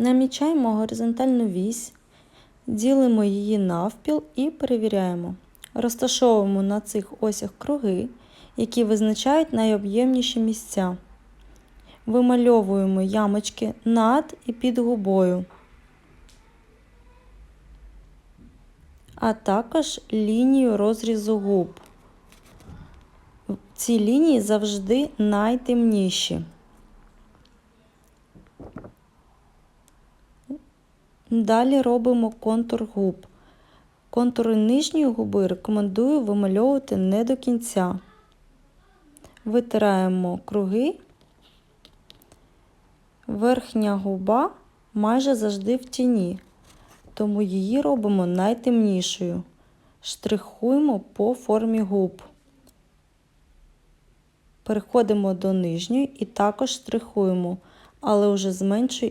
Намічаємо горизонтальну вісь, ділимо її навпіл і перевіряємо. Розташовуємо на цих осях круги, які визначають найоб'ємніші місця. Вимальовуємо ямочки над і під губою, а також лінію розрізу губ. Ці лінії завжди найтемніші. Далі робимо контур губ. Контури нижньої губи рекомендую вимальовувати не до кінця. Витираємо круги. Верхня губа майже завжди в тіні, тому її робимо найтемнішою. Штрихуємо по формі губ. Переходимо до нижньої і також штрихуємо, але вже з меншою